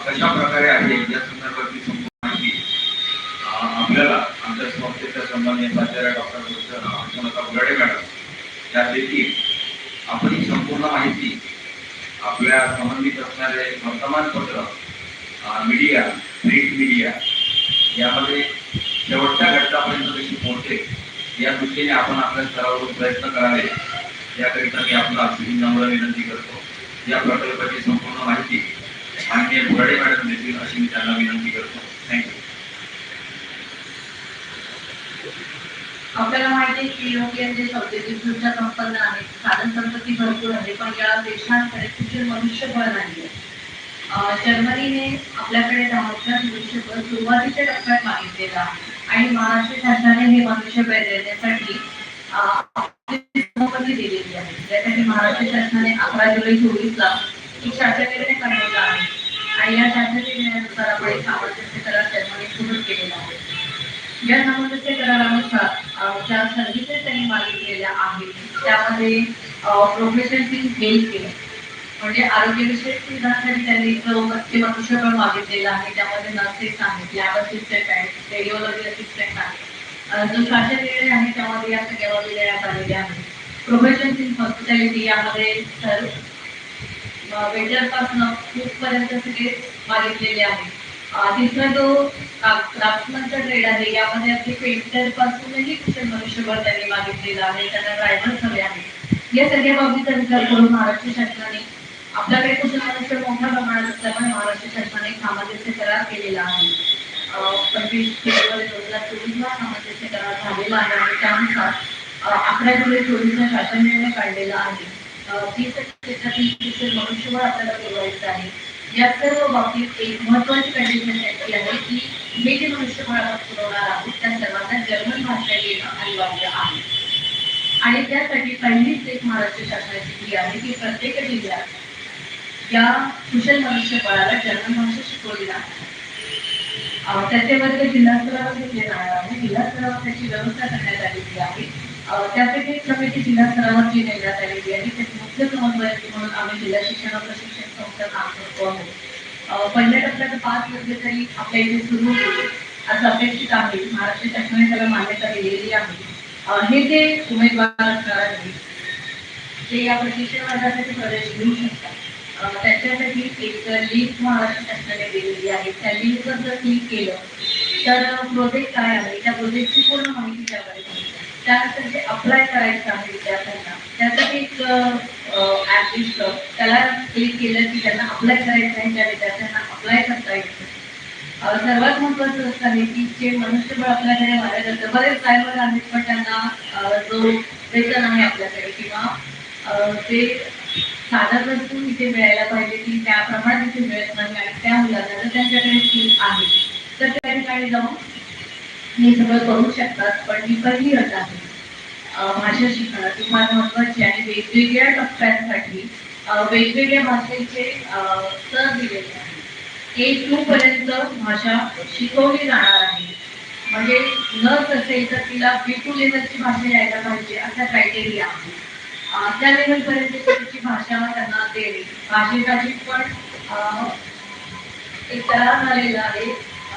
कशा प्रकारे आहे? या संदर्भातली संपूर्ण माहिती आपल्याला आमच्या संस्थेच्या संबंधित प्राचार्य डॉक्टर अर्चनता बुराडे मॅडम या देखील आपण ही संपूर्ण माहिती आपल्या संबंधित असणारे वर्तमानपत्र मीडिया प्रिंट मीडिया यामध्ये शेवटच्या घटकापर्यंत कशी पोहोचते या दृष्टीने आपण आपल्या स्तरावरून प्रयत्न करावे. याकरिता मी आपला अशी नम्र विनंती करतो. या प्रकल्पाची संपूर्ण माहिती माननीय बुराडे मॅडम देतील अशी मी त्यांना विनंती करतो. थँक्यू आपल्याला माहिती आहे की युरोपियन देश औद्योगिकदृष्ट्या संपन्न आहेत साधन संपत्ती भरपूर आहे पण या देशांकडे कुठे मनुष्यबळ नाही आहे जर्मनीने आपल्याकडे दहाच्या मनुष्यबळ सुरुवातीच्या टप्प्यात मागितलेलं आहे आणि महाराष्ट्र शासनाने हे मनुष्यबळ देण्यासाठी अं, संमती दिलेली आहे. त्यासाठी महाराष्ट्र शासनाने अकरा जुलै चोवीसला एक शासन निर्णय काढलेला आहे आणि या शासन निर्णयानुसार आपण एक सामंजस्य करार जर्मनी सुरू केलेला आहे. या सामंजस्य करारानुसार ज्या सर्व्हिसेस त्यांनी मागितलेल्या आहेत त्यामध्ये प्रोफेशन इन हेल्थ केअर म्हणजे आरोग्यविषयक सुविधांसाठी त्यांनी जो ते मनुष्यबळ मागितलेलं आहे. त्यामध्ये नर्सेस आहेत लॅब असिस्टंट आहेत रेडिओलॉजी असिस्टंट आहेत. जो शासन निर्णय आहे त्यामध्ये या सगळ्या बाबी देण्यात आलेल्या आहेत. प्रोफेशन इन हॉस्पिटॅलिटी यामध्ये सर्व वेटरपासनं पासून सगळे मागितलेले आहे तिसरा जो क्राफ्टमनचा ट्रेड आहे यामध्ये आपले पेंटरपासूनही मनुष्यबळ त्यांनी मागितलेलं आहे त्यांना ड्रायव्हर्स हवे आहेत. या सगळ्या बाबीचा विचार करून महाराष्ट्र शासनाने आपल्याकडे कुशल मनुष्य मोठ्या प्रमाणात असल्यामुळे महाराष्ट्र शासनाने सामंजस्य करार केलेला आहे. पंचवीस फेब्रुवारी दोन हजार चोवीसला सामंजस्य करार झालेला आहे आणि त्यानुसार अकरा जुलै चोवीसला शासन निर्णय काढलेला आहे. अं, क्षेत्रातील कुशल मनुष्यबळ आपल्याला पुरवायचं आहे. या सर्व बाबतीत एक महत्वाची कंडिशन त्याची आहे की मी जे मनुष्यबळ आपण पुरवणार आहोत त्या सर्वांना जर्मन भाषा येणं अनिवार्य आहे आणि त्यासाठी पहिलीच एक महाराष्ट्र शासनाची ही आहे की प्रत्येक जिल्ह्यात या कुशल मनुष्यबळाला जर्मन भाषा शिकवली जाते अं, त्याचे वर्ग जिल्हा स्तरावर घेतले जाणार आहे जिल्हा स्तरावर त्याची व्यवस्था करण्यात आलेली आहे. त्यासाठी एक समिती जिल्हा स्तरावर जी नेमण्यात आलेली आहे त्याची मुख्य समन्वयक म्हणून आम्ही जिल्हा शिक्षण प्रशिक्षण संस्था काम करतो आहोत पहिल्या टप्प्यात पाच वर्ग तरी आपल्या इथे सुरू होते असं अपेक्षित आहे. महाराष्ट्र शासनाने त्याला मान्यता दिलेली आहे. हे जे उमेदवार असणार आहेत ते या प्रशिक्षण वर्गासाठी प्रवेश घेऊ शकतात. त्याच्यासाठी एक लिस्ट महाराष्ट्र शासनाने दिलेली आहे. त्या लिस्टवर जर क्लिक केलं. तर प्रोजेक्ट काय आहे? त्या प्रोजेक्टची पूर्ण माहिती त्यामध्ये त्यानंतर जे अप्लाय करायचं आहे विद्यार्थ्यांना त्यासाठी एक ऍप दिसतं. त्याला क्लिक केलं की त्यांना अप्लाय करायचं आहे त्या विद्यार्थ्यांना अप्लाय करता येतं. सर्वात महत्वाचं असं आहे की जे मनुष्यबळ आपल्याकडे वाढत बरेच ड्रायव्हर आहेत पण त्यांना जो वेतन आहे आपल्याकडे किंवा अं, जे वस्तू इथे मिळायला पाहिजे की त्याप्रमाणे इथे मिळत नाही आणि त्या मुलांना जर त्यांच्याकडे स्किल आहे तर त्या ठिकाणी जाऊन हे सगळं करू शकतात. पण ही पहिली अट आहे. माझ्या भाषा ती फार महत्वाची आणि वेगवेगळ्या टप्प्यांसाठी वेगवेगळ्या भाषेचे अं, स्तर दिलेले आहेत. ए टू पर्यंत भाषा शिकवली जाणार आहे. म्हणजे नर्स असेल तर तिला बी टू लेवलची भाषा यायला पाहिजे असा क्रायटेरिया आहे. त्या लेवल त्यांची भाषा त्यांना देणे भाषेसाठी पण अं, एक करार झालेला आहे.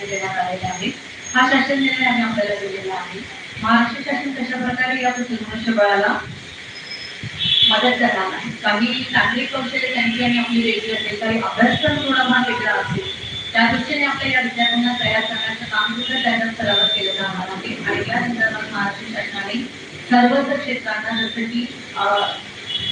निर्णयामध्ये देण्यात आलेले आहे. हा शासन निर्णय आम्ही आपल्याला दिलेला आहे. महाराष्ट्र शासन कशा प्रकारे या मनुष्यबळाला मदत करणार आहे? काही तांत्रिक कौशल्य त्यांची आणि आपली वेगळी असेल काही अभ्यासक्रम थोडाफार वेगळा असेल त्या दृष्टीने आपल्या या विद्यार्थ्यांना तयार करण्याचं काम सुद्धा त्यांना स्तरावर केलं जाणार आहे. आणि या संदर्भात महाराष्ट्र शासनाने सर्वच क्षेत्रांना जसं की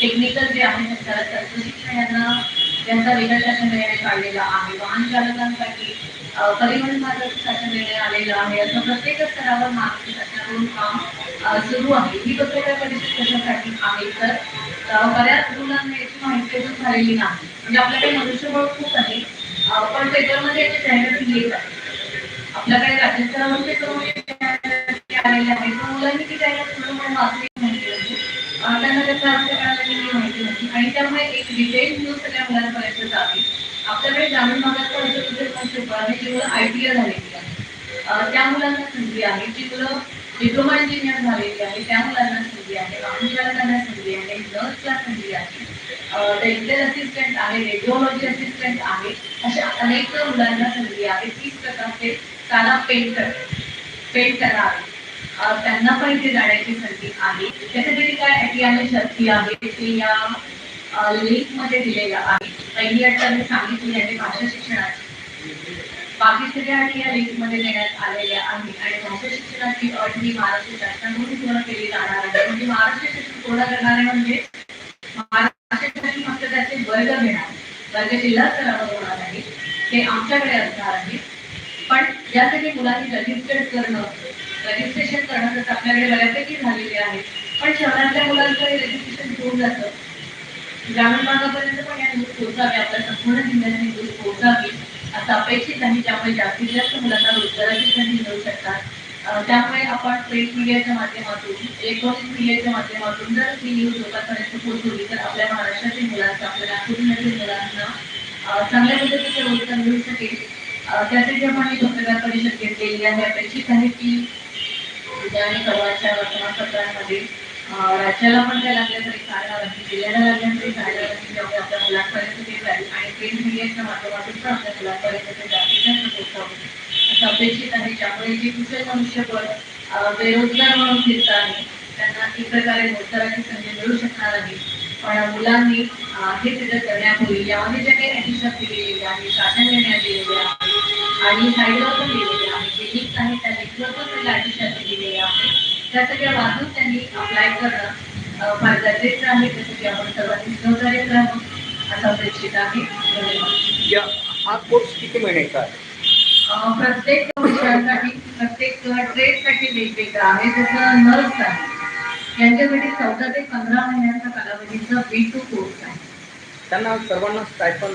टेक्निकल जे आहे तर शिक्षण यांना त्यांचा वेगळा शासन निर्णय काढलेला आहे. वाहन चालकांसाठी परिवहन मार्गाचं निर्णय आलेला आहे. असं प्रत्येक स्तरावर महाराष्ट्र काम सुरू आहे. ही पत्रकार परिषद कशासाठी आहे? तर बऱ्याच मुलांना याची माहिती अजून झालेली नाही. म्हणजे आपल्याकडे मनुष्यबळ खूप आहे. पण पेपरमध्ये याची जाहिराती येत आहे. आपल्याकडे राज्यस्तरावर पेपरमध्ये जाहिराती आलेल्या आहेत. मुलांनी ती जाहिरात पूर्णपणे वाचली अं, त्याचा अर्थ नाही माहिती नव्हती. आणि त्यामुळे एक डिटेल न्यूज सगळ्या मुलांपर्यंत जावी. आपल्याकडे ग्रामीण भागात पण आहे जी मुलं आय टी आय झालेली आहे त्या मुलांना संधी आहे. जी मुलं डिप्लोमा इंजिनियर झालेली आहे. त्या मुलांना संधी आहे. महाविद्यालयाला संधी आहे. नर्सला संधी आहे. डेंटल असिस्टंट आहे. रेडिओलॉजी असिस्टंट आहे. अशा अनेक मुलांना संधी आहे. तीस प्रकारचे त्याला पेंटर पेंट करावे अं, त्यांना पण इथे जाण्याची संधी आहे. त्यासाठी काय अटी आणि शर्ती आहे ते या लिंकमध्ये दिलेलं आहे पहिली अट मी सांगितली आहे भाषा शिक्षणाची. बाकी सगळ्या अटी या लिंकमध्ये देण्यात आलेल्या आहे आणि भाषा शिक्षणाची अट ही महाराष्ट्र शासनाकडून पूर्ण केली जाणार आहे. म्हणजे महाराष्ट्र शासन पूर्ण करणारे म्हणजे महाराष्ट्रासाठी फक्त त्याचे वर्ग घेणार वर्ग जिल्हा स्तरावर होणार आहे. ते आमच्याकडे असणार आहे. पण यासाठी मुलांनी रजिस्टर्ड करणं रजिस्ट्रेशन करणं जसं आपल्याकडे बऱ्यापैकी झालेले आहे. पण शहरातल्या मुलांचं हे रजिस्ट्रेशन होऊन जातं. ग्रामीण भागापर्यंत पण या न्यूज पोहोचावी आपल्या संपूर्ण जिल्ह्यात न्यूज पोहोचावी असं अपेक्षित आहे. ज्यामुळे जास्तीत जास्त मुलांना रोजगाराची संधी मिळू शकतात. त्यामुळे आपण प्रिंट मीडियाच्या माध्यमातून इलेक्ट्रॉनिक मीडियाच्या माध्यमातून जर ही न्यूज लोकांपर्यंत पोहोचवली तर आपल्या महाराष्ट्रातील मुलांना आपल्या नागपूरमधील मुलांना चांगल्या पद्धतीचे रोजगार मिळू शकेल. त्यासाठी आपण ही पत्रकार परिषद घेतलेली आहे. अपेक्षित आहे की उद्या आणि परवाच्या वर्तमानपत्रांमध्ये राज्याला पण काय लागल्या तरी चालणार नाही जिल्ह्याला लागल्या तरी चालणार नाही त्यामुळे आपल्या मुलांपर्यंत ते जाईल आणि प्रिंट मीडियाच्या माध्यमातून पण आपल्या मुलांपर्यंत ते जास्तीत जास्त पोहोचावं असं अपेक्षित आहे. त्यामुळे जे कुशल मनुष्यबळ बेरोजगार म्हणून फिरत आहे त्यांना एक प्रकारे रोजगाराची संधी मिळू शकणार आहे पण मुलांनी हे सिद्ध करण्यापूर्वी यामध्ये ज्या काही अटीशा दिलेली आहे शासन निर्णय दिलेले आहे आणि साईडवर पण दिलेले आहे जे लिंक आहे त्या लिंकवर पण त्यांना अटीशा दिलेली आहे. त्या सगळ्या वाचून त्यांनी अप्लाय करणं फार गरजेचं आहे त्यासाठी आपण सर्वांनी सहकार्य करावं असं अपेक्षित आहे. हा कोर्स किती महिन्याचा आहे? प्रत्येक विषयासाठी प्रत्येक ट्रेडसाठी वेगवेगळं आहे जसं नर्स आहे. यांच्यासाठी चौदा ते पंधरा महिन्यांचा कालावधीचा बी टू कोर्स आहे. त्यांना सर्वांना स्टायपन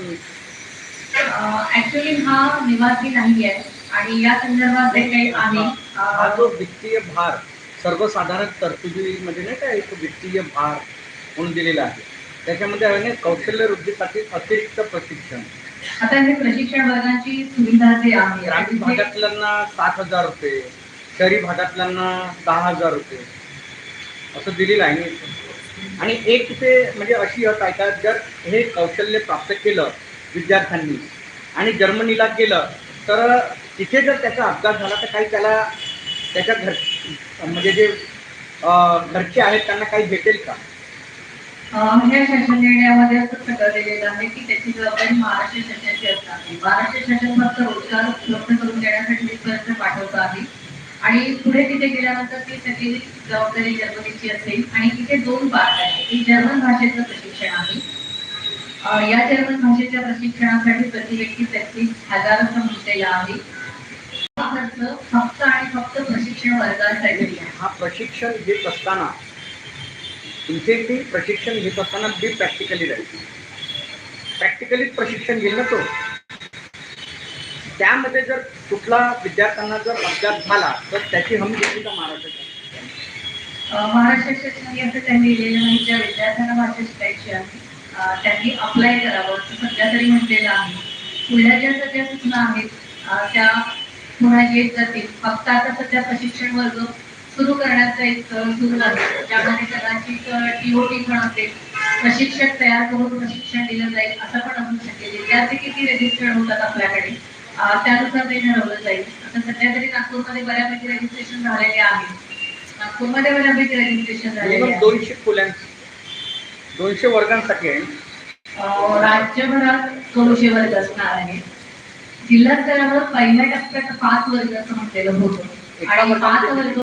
ऍक्च्युली हा निवासी नाही आहे आणि या संदर्भात जे काही आहे हा जो वित्तीय भार सर्वसाधारण तरतुदीमध्ये नाही का एक वित्तीय भार म्हणून दिलेला आहे. त्याच्यामध्ये आहे ना कौशल्य वृद्धीसाठी अतिरिक्त प्रशिक्षण. आता हे प्रशिक्षण वर्गांची सुविधा जे आहे ग्रामीण भागातल्यांना सात हजार रुपये शहरी भागातल्यांना दहा हजार रुपये. असं दिलेलं आहे. आणि एक तिथे म्हणजे अशी अट आहे का जर हे कौशल्य प्राप्त केलं विद्यार्थ्यांनी आणि जर्मनीला गेलं तर तिथे जर त्याचा अपघात झाला तर काही त्याला त्याच्या घर म्हणजे जे घरचे आहेत त्यांना काही भेटेल का? अं, ह्या शासन निर्णयामध्ये असं सगळं दिलेलं आहे की त्याची जबाबदारी महाराष्ट्र शासनाची असणार आहे. महाराष्ट्र शासन फक्त रोजगार उपलब्ध करून देण्यासाठी इथपर्यंत पाठवतं आहे. आणि पुढे तिथे गेल्यानंतर ती सगळी जबाबदारी जर्मनीची असेल. आणि तिथे दोन पार्ट आहे एक जर्मन भाषेचं प्रशिक्षण आहे. या जर्मन भाषेच्या प्रशिक्षणासाठी प्रति व्यक्ती तेहतीस हजार मुद्दे या आहे. हा खर्च फक्त आणि फक्त प्रशिक्षण वर्गासाठी आहे. हा प्रशिक्षण घेत असताना तुमचे ती प्रशिक्षण घेत असताना बी प्रॅक्टिकली राहील प्रॅक्टिकली प्रशिक्षण घेईल ना तो? त्यामध्ये जर कुठला विद्यार्थ्यांना जर अपघात झाला तर त्याची हमी घेतली का महाराष्ट्र शासनाने? महाराष्ट्र शासनाने असं त्यांनी लिहिलेलं नाही ज्या विद्यार्थ्यांना भाषा शिकायची आहे त्यांनी अप्लाय करावं असं सध्या तरी म्हटलेलं आहे. पुढल्या ज्या सगळ्या सूचना आहेत त्या पुन्हा येत जातील. फक्त आता सध्या प्रशिक्षण वर्ग सुरू करण्याचा एक सुरू आहे त्यामध्ये कदाचित टीओटी पण असेल प्रशिक्षक तयार करून प्रशिक्षण दिलं जाईल असं पण असू शकेल विद्यार्थी किती रजिस्टर्ड होतात आपल्याकडे? त्यानुसार ते ठरवलं जाईल. आता सध्या तरी नागपूरमध्ये बऱ्यापैकी रजिस्ट्रेशन झालेले आहे नागपूरमध्ये बऱ्यापैकी रजिस्ट्रेशन झालेले आहे दोनशे खोल्यां दोनशे वर्गांसाठी आहे. राज्यभरात दोनशे वर्ग असणार आहे. जिल्हा स्तरावर पहिल्या टप्प्यात पाच वर्ग असं म्हटलेलं होतं. आणि पाच वर्ग